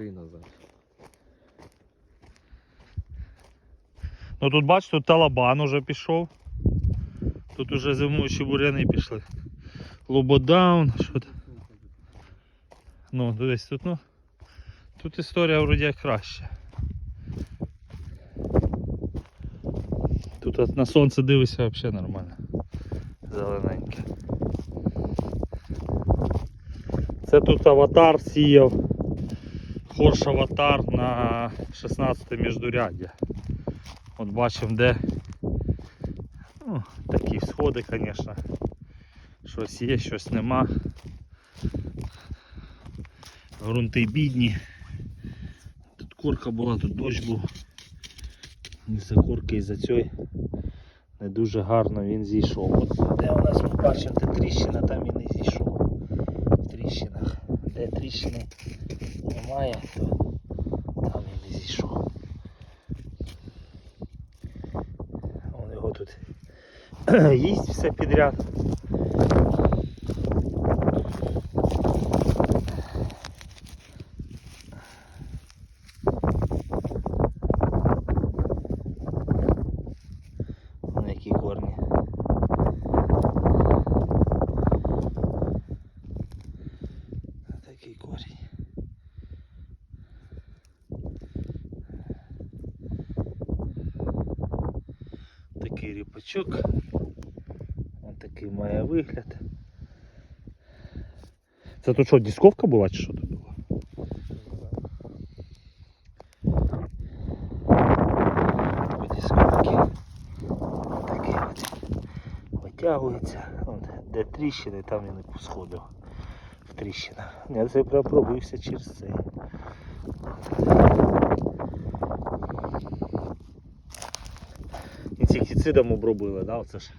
три назад. Ну тут бач, тут талабан уже пішов. Тут уже зимуючі буряни пішли. Лободаун, що там. Ну, дивись, тут, ну. Тут історія вроді як краще. Тут на сонце дивишся взагалі нормально. Зелененьке. Це тут аватар сіяв. Хорш аватар на 16 міждуряддя. От бачимо де. Ну, такі сходи, звісно. Щось є, щось нема. Грунти бідні. Тут корка була, тут дощ був. Із-за корки, із-за цієї не дуже гарно він зійшов. От де у нас ми бачимо, де тріщина, там він і зійшов. В тріщинах. Де тріщини немає, то там і зійшов. Он його тут їсть все підряд. Такий корінь. Такий ріпачок. Ось такий має вигляд. Це тут що, дисковка була чи що тут було? Витягується. Де тріщини, там він і сходив. В тріщинах. Я це пробився через цей. Інсектицидом обробили, да? Оце ж.